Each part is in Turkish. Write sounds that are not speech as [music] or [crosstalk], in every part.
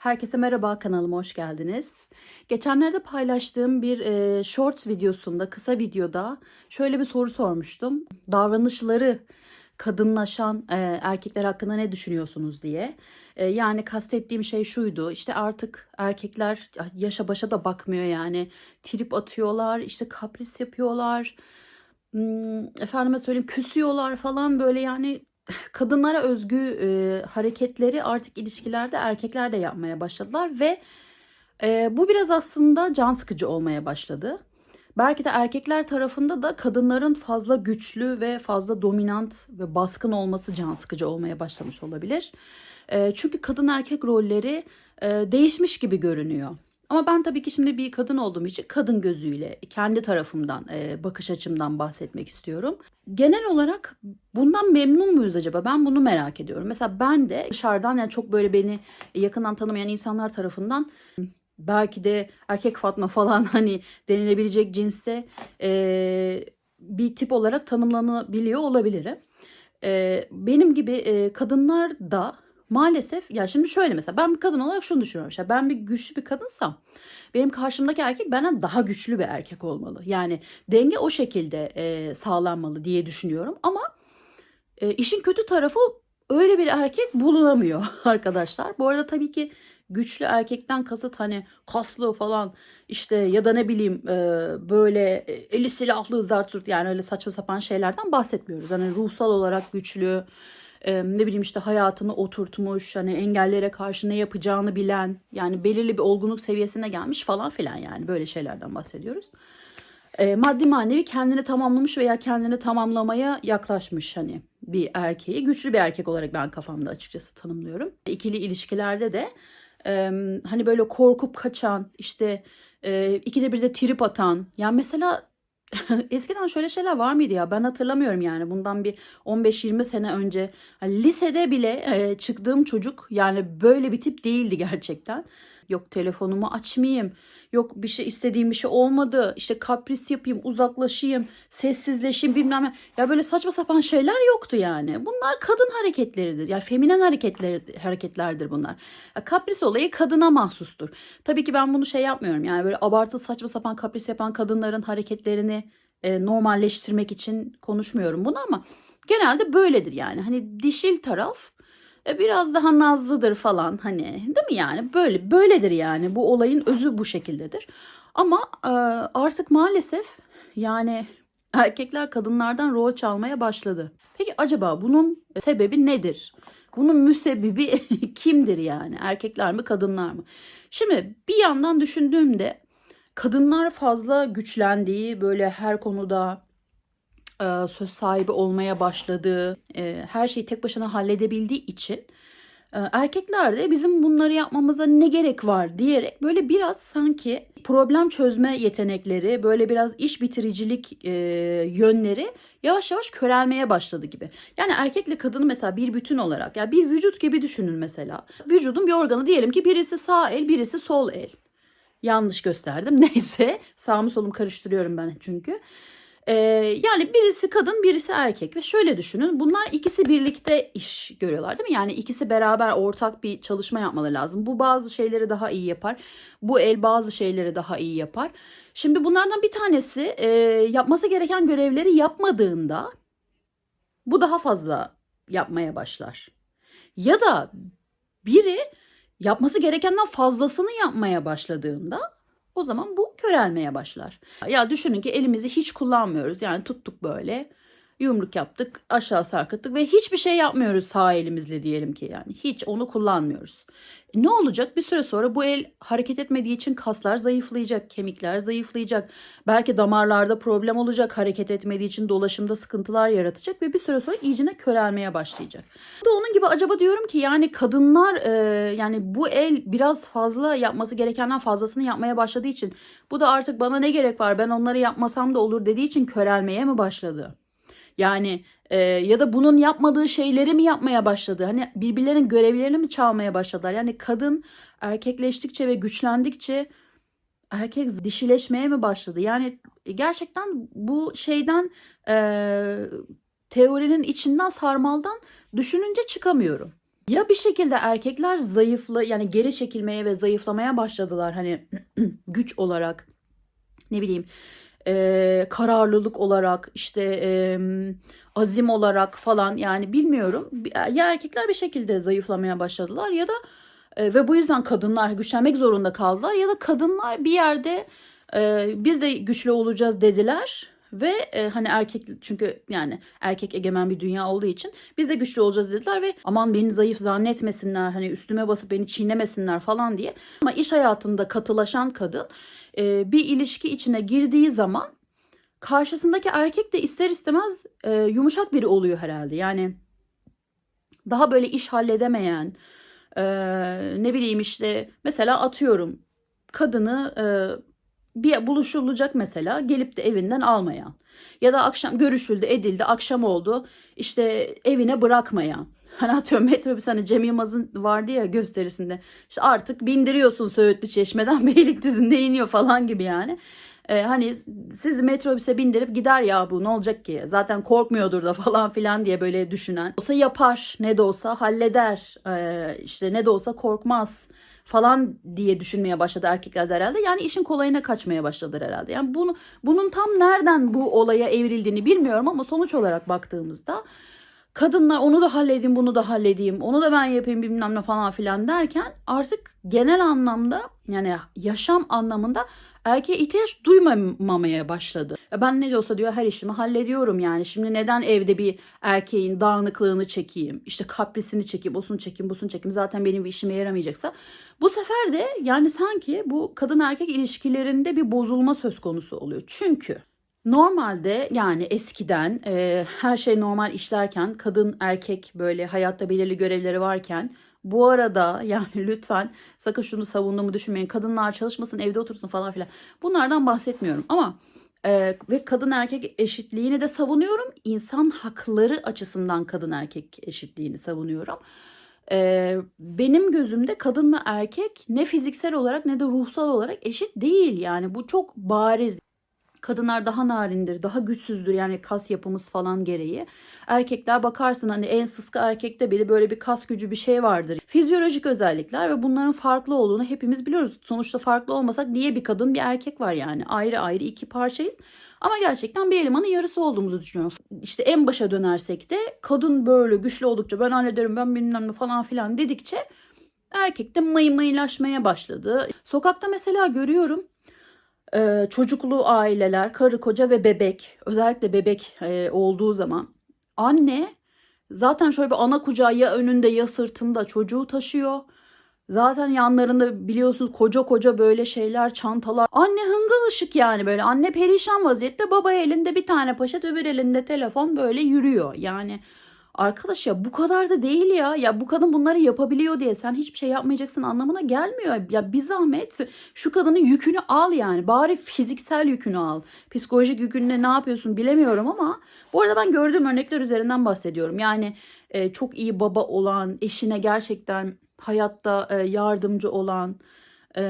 Herkese merhaba kanalıma hoş geldiniz. Geçenlerde paylaştığım bir e, short videosunda, kısa videoda şöyle bir soru sormuştum. Davranışları kadınlaşan e, erkekler hakkında ne düşünüyorsunuz diye. E, yani kastettiğim şey şuydu. İşte artık erkekler yaşa başa da bakmıyor yani. Trip atıyorlar, işte kapris yapıyorlar. Hmm, efendime söyleyeyim küsüyorlar falan böyle yani kadınlara özgü e, hareketleri artık ilişkilerde erkekler de yapmaya başladılar ve e, bu biraz aslında can sıkıcı olmaya başladı. Belki de erkekler tarafında da kadınların fazla güçlü ve fazla dominant ve baskın olması can sıkıcı olmaya başlamış olabilir. E, çünkü kadın erkek rolleri e, değişmiş gibi görünüyor. Ama ben tabii ki şimdi bir kadın olduğum için kadın gözüyle kendi tarafımdan e, bakış açımdan bahsetmek istiyorum. Genel olarak bundan memnun muyuz acaba? Ben bunu merak ediyorum. Mesela ben de dışarıdan yani çok böyle beni yakından tanımayan insanlar tarafından belki de erkek Fatma falan [laughs] hani denilebilecek cinste e, bir tip olarak tanımlanabiliyor olabilirim. E, benim gibi e, kadınlar da maalesef ya şimdi şöyle mesela ben bir kadın olarak şunu düşünüyorum. İşte ben bir güçlü bir kadınsam benim karşımdaki erkek benden daha güçlü bir erkek olmalı. Yani denge o şekilde e, sağlanmalı diye düşünüyorum. Ama e, işin kötü tarafı öyle bir erkek bulunamıyor [laughs] arkadaşlar. Bu arada tabii ki güçlü erkekten kasıt hani kaslı falan işte ya da ne bileyim e, böyle eli silahlı zarturt yani öyle saçma sapan şeylerden bahsetmiyoruz. Hani ruhsal olarak güçlü ne bileyim işte hayatını oturtmuş hani engellere karşı ne yapacağını bilen yani belirli bir olgunluk seviyesine gelmiş falan filan yani böyle şeylerden bahsediyoruz. Maddi manevi kendini tamamlamış veya kendini tamamlamaya yaklaşmış hani bir erkeği güçlü bir erkek olarak ben kafamda açıkçası tanımlıyorum. İkili ilişkilerde de hani böyle korkup kaçan işte ikide bir de trip atan yani mesela [laughs] Eskiden şöyle şeyler var mıydı ya? Ben hatırlamıyorum yani. Bundan bir 15-20 sene önce lisede bile e, çıktığım çocuk yani böyle bir tip değildi gerçekten. Yok telefonumu açmayayım. Yok bir şey istediğim bir şey olmadı. İşte kapris yapayım, uzaklaşayım, sessizleşeyim bilmem ne. Ya böyle saçma sapan şeyler yoktu yani. Bunlar kadın hareketleridir. Yani feminen hareketler, hareketlerdir bunlar. Ya kapris olayı kadına mahsustur. Tabii ki ben bunu şey yapmıyorum. Yani böyle abartılı saçma sapan kapris yapan kadınların hareketlerini e, normalleştirmek için konuşmuyorum bunu ama genelde böyledir yani. Hani dişil taraf biraz daha nazlıdır falan hani değil mi yani böyle böyledir yani bu olayın özü bu şekildedir. Ama e, artık maalesef yani erkekler kadınlardan rol çalmaya başladı. Peki acaba bunun sebebi nedir? Bunun müsebbibi [laughs] kimdir yani? Erkekler mi kadınlar mı? Şimdi bir yandan düşündüğümde kadınlar fazla güçlendiği böyle her konuda e, söz sahibi olmaya başladığı, e, her şeyi tek başına halledebildiği için e, erkekler de bizim bunları yapmamıza ne gerek var diyerek böyle biraz sanki problem çözme yetenekleri, böyle biraz iş bitiricilik yönleri yavaş yavaş körelmeye başladı gibi. Yani erkekle kadını mesela bir bütün olarak, yani bir vücut gibi düşünün mesela. Vücudun bir organı diyelim ki birisi sağ el, birisi sol el. Yanlış gösterdim. [laughs] Neyse sağımı solumu karıştırıyorum ben çünkü. Ee, yani birisi kadın birisi erkek ve şöyle düşünün bunlar ikisi birlikte iş görüyorlar değil mi? Yani ikisi beraber ortak bir çalışma yapmaları lazım. Bu bazı şeyleri daha iyi yapar. Bu el bazı şeyleri daha iyi yapar. Şimdi bunlardan bir tanesi e, yapması gereken görevleri yapmadığında bu daha fazla yapmaya başlar. Ya da biri yapması gerekenden fazlasını yapmaya başladığında o zaman bu körelmeye başlar. Ya düşünün ki elimizi hiç kullanmıyoruz. Yani tuttuk böyle yumruk yaptık aşağı sarkıttık ve hiçbir şey yapmıyoruz sağ elimizle diyelim ki yani hiç onu kullanmıyoruz. E ne olacak bir süre sonra bu el hareket etmediği için kaslar zayıflayacak, kemikler zayıflayacak. Belki damarlarda problem olacak hareket etmediği için dolaşımda sıkıntılar yaratacak ve bir süre sonra iyicine körelmeye başlayacak. Bu da onun gibi acaba diyorum ki yani kadınlar e, yani bu el biraz fazla yapması gerekenden fazlasını yapmaya başladığı için bu da artık bana ne gerek var ben onları yapmasam da olur dediği için körelmeye mi başladı? Yani e, ya da bunun yapmadığı şeyleri mi yapmaya başladı? Hani birbirlerinin görevlerini mi çalmaya başladılar? Yani kadın erkekleştikçe ve güçlendikçe erkek dişileşmeye mi başladı? Yani gerçekten bu şeyden e, teorinin içinden sarmaldan düşününce çıkamıyorum. Ya bir şekilde erkekler zayıflı yani geri çekilmeye ve zayıflamaya başladılar hani [clears throat] güç olarak ne bileyim e, kararlılık olarak işte e, azim olarak falan yani bilmiyorum. Ya erkekler bir şekilde zayıflamaya başladılar ya da e, ve bu yüzden kadınlar güçlenmek zorunda kaldılar ya da kadınlar bir yerde e, biz de güçlü olacağız dediler ve e, hani erkek çünkü yani erkek egemen bir dünya olduğu için biz de güçlü olacağız dediler ve aman beni zayıf zannetmesinler hani üstüme basıp beni çiğnemesinler falan diye. Ama iş hayatında katılaşan kadın e, bir ilişki içine girdiği zaman karşısındaki erkek de ister istemez e, yumuşak biri oluyor herhalde. Yani daha böyle iş halledemeyen e, ne bileyim işte mesela atıyorum kadını e, bir buluşulacak mesela gelip de evinden almayan ya da akşam görüşüldü edildi akşam oldu işte evine bırakmayan. [laughs] Hani atıyorum metrobüs hani Cem Yılmaz'ın vardı ya gösterisinde işte artık bindiriyorsun Söğütlü Çeşme'den [laughs] Beylikdüzü'nde iniyor falan gibi yani. Ee, hani sizi metrobüse bindirip gider ya bu ne olacak ki zaten korkmuyordur da [laughs] falan filan diye böyle düşünen. Olsa yapar ne de olsa halleder ee, işte ne de olsa korkmaz falan diye düşünmeye başladı erkekler de herhalde. Yani işin kolayına kaçmaya başladılar herhalde. Yani bunu bunun tam nereden bu olaya evrildiğini bilmiyorum ama sonuç olarak baktığımızda kadınlar onu da halledeyim bunu da halledeyim onu da ben yapayım bilmem ne falan filan derken artık genel anlamda yani yaşam anlamında erkeğe ihtiyaç duymamaya başladı. Ben ne de olsa diyor her işimi hallediyorum yani. Şimdi neden evde bir erkeğin dağınıklığını çekeyim, işte kaprisini çekeyim, osunu çekeyim, busunu çekeyim. Zaten benim bir işime yaramayacaksa. Bu sefer de yani sanki bu kadın erkek ilişkilerinde bir bozulma söz konusu oluyor. Çünkü Normalde yani eskiden e, her şey normal işlerken kadın erkek böyle hayatta belirli görevleri varken bu arada [laughs] yani lütfen sakın şunu savunduğumu düşünmeyin. Kadınlar çalışmasın evde otursun falan filan. Bunlardan bahsetmiyorum ama e, ve kadın erkek eşitliğini de savunuyorum. İnsan hakları açısından kadın erkek eşitliğini savunuyorum. E, benim gözümde kadın ve erkek ne fiziksel olarak ne de ruhsal olarak eşit değil. Yani bu çok bariz. Kadınlar daha narindir, daha güçsüzdür yani kas yapımız falan gereği. Erkekler bakarsın hani en sıska erkekte bile böyle bir kas gücü bir şey vardır. Fizyolojik özellikler ve bunların farklı olduğunu hepimiz biliyoruz. Sonuçta farklı olmasak niye bir kadın bir erkek var yani ayrı ayrı iki parçayız. Ama gerçekten bir elemanın yarısı olduğumuzu düşünüyorum. İşte en başa dönersek de kadın böyle güçlü oldukça ben hallederim ben bilmem ne falan filan dedikçe erkek de mayı mayılaşmaya başladı. Sokakta mesela görüyorum ee, çocuklu aileler, karı koca ve bebek, özellikle bebek e, olduğu zaman anne zaten şöyle bir ana kucağı ya önünde ya sırtında çocuğu taşıyor. Zaten yanlarında biliyorsunuz koca koca böyle şeyler, çantalar. Anne hıngıl ışık yani böyle. Anne perişan vaziyette, baba elinde bir tane poşet, öbür elinde telefon böyle yürüyor. Yani Arkadaş ya bu kadar da değil ya. Ya bu kadın bunları yapabiliyor diye sen hiçbir şey yapmayacaksın anlamına gelmiyor. Ya bir zahmet şu kadının yükünü al yani. Bari fiziksel yükünü al. Psikolojik yükünle ne yapıyorsun bilemiyorum ama bu arada ben gördüğüm örnekler üzerinden bahsediyorum. Yani e, çok iyi baba olan, eşine gerçekten hayatta e, yardımcı olan, e,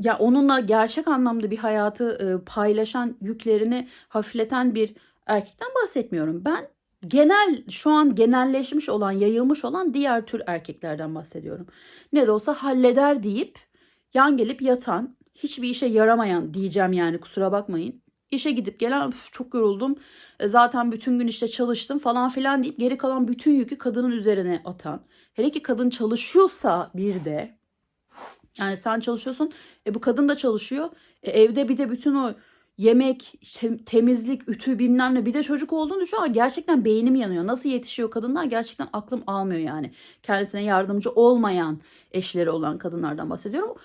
ya onunla gerçek anlamda bir hayatı e, paylaşan, yüklerini hafifleten bir erkekten bahsetmiyorum. Ben genel şu an genelleşmiş olan, yayılmış olan diğer tür erkeklerden bahsediyorum. Ne de olsa halleder deyip yan gelip yatan, hiçbir işe yaramayan diyeceğim yani kusura bakmayın. İşe gidip gelen çok yoruldum. E, zaten bütün gün işte çalıştım falan filan deyip geri kalan bütün yükü kadının üzerine atan. Hele ki kadın çalışıyorsa bir de yani sen çalışıyorsun e bu kadın da çalışıyor. E, evde bir de bütün o yemek, temizlik, ütü bilmem ne bir de çocuk olduğunu düşün ama gerçekten beynim yanıyor. Nasıl yetişiyor kadınlar gerçekten aklım almıyor yani. Kendisine yardımcı olmayan eşleri olan kadınlardan bahsediyorum.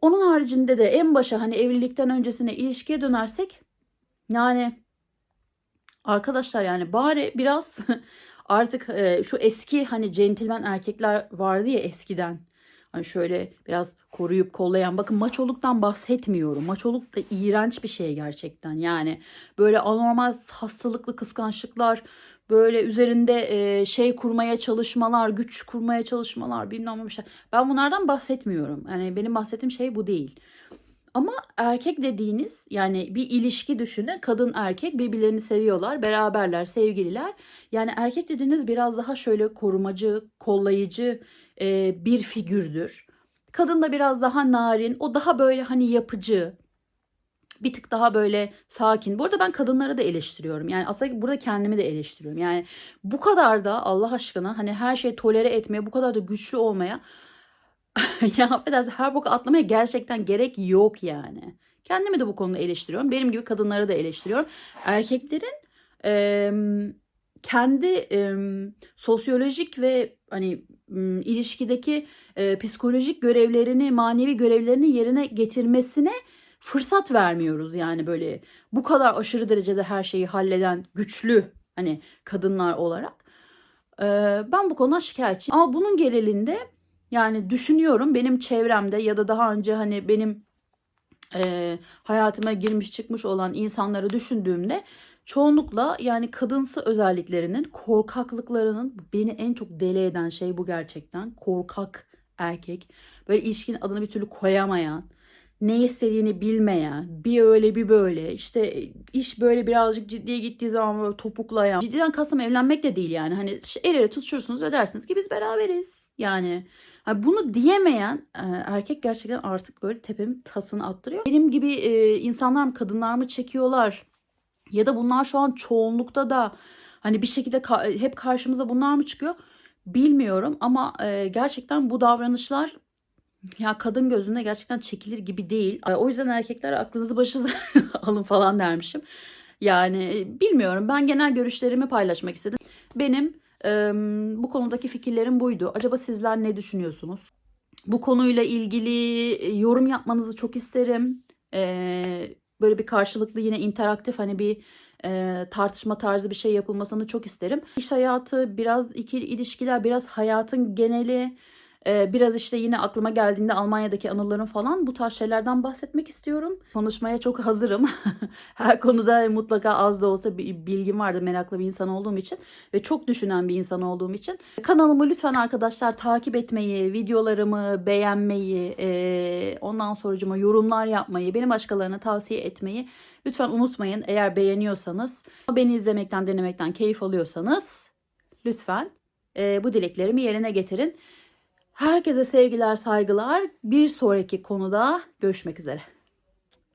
Onun haricinde de en başa hani evlilikten öncesine ilişkiye dönersek yani arkadaşlar yani bari biraz [laughs] artık şu eski hani centilmen erkekler vardı ya eskiden şöyle biraz koruyup kollayan. Bakın maçoluktan bahsetmiyorum. Maçoluk da iğrenç bir şey gerçekten. Yani böyle anormal hastalıklı kıskançlıklar, böyle üzerinde e, şey kurmaya çalışmalar, güç kurmaya çalışmalar, bilmem bir şey. Ben bunlardan bahsetmiyorum. Yani benim bahsettiğim şey bu değil. Ama erkek dediğiniz yani bir ilişki düşünün. Kadın erkek birbirlerini seviyorlar. Beraberler, sevgililer. Yani erkek dediğiniz biraz daha şöyle korumacı, kollayıcı e, bir figürdür. Kadın da biraz daha narin. O daha böyle hani yapıcı. Bir tık daha böyle sakin. Bu arada ben kadınları da eleştiriyorum. Yani aslında burada kendimi de eleştiriyorum. Yani bu kadar da Allah aşkına hani her şeyi tolere etmeye, bu kadar da güçlü olmaya [laughs] ya affedersin her boku atlamaya gerçekten gerek yok yani. Kendimi de bu konuda eleştiriyorum. Benim gibi kadınları da eleştiriyorum. Erkeklerin e, kendi e, sosyolojik ve hani ilişkideki e, psikolojik görevlerini, manevi görevlerini yerine getirmesine fırsat vermiyoruz yani böyle bu kadar aşırı derecede her şeyi halleden güçlü hani kadınlar olarak. E, ben bu konuda şikayetçiyim. Ama bunun genelinde yani düşünüyorum benim çevremde ya da daha önce hani benim e, hayatıma girmiş çıkmış olan insanları düşündüğümde çoğunlukla yani kadınsı özelliklerinin korkaklıklarının beni en çok deli eden şey bu gerçekten. Korkak erkek. Böyle ilişkinin adını bir türlü koyamayan, ne istediğini bilmeyen, bir öyle bir böyle işte iş böyle birazcık ciddiye gittiği zaman böyle topuklayan. Ciddiden kastım evlenmek de değil yani. Hani el ele tutuşursunuz ve dersiniz ki biz beraberiz. Yani bunu diyemeyen e, erkek gerçekten artık böyle tepemin tasını attırıyor. Benim gibi e, insanlar mı kadınlar mı çekiyorlar? Ya da bunlar şu an çoğunlukta da hani bir şekilde ka- hep karşımıza bunlar mı çıkıyor? Bilmiyorum ama e, gerçekten bu davranışlar ya kadın gözünde gerçekten çekilir gibi değil. E, O yüzden erkekler aklınızı başınıza [laughs] alın falan dermişim. Yani e, bilmiyorum ben genel görüşlerimi paylaşmak istedim. Benim e, bu konudaki fikirlerim buydu. Acaba sizler ne düşünüyorsunuz? Bu konuyla ilgili e, yorum yapmanızı çok isterim. E, böyle bir karşılıklı yine interaktif hani bir e, tartışma tarzı bir şey yapılmasını çok isterim. İş hayatı, biraz ikili ilişkiler, biraz hayatın geneli, biraz işte yine aklıma geldiğinde Almanya'daki anılarım falan bu tarz şeylerden bahsetmek istiyorum. Konuşmaya çok hazırım. [laughs] Her konuda mutlaka az da olsa bir bilgim vardır meraklı bir insan olduğum için ve çok düşünen bir insan olduğum için. Kanalımı lütfen arkadaşlar takip etmeyi, videolarımı beğenmeyi, e, ondan sonracıma yorumlar yapmayı, beni başkalarına tavsiye etmeyi lütfen unutmayın. Eğer beğeniyorsanız, beni izlemekten, denemekten keyif alıyorsanız lütfen e, bu dileklerimi yerine getirin. Herkese sevgiler, saygılar. Bir sonraki konuda görüşmek üzere.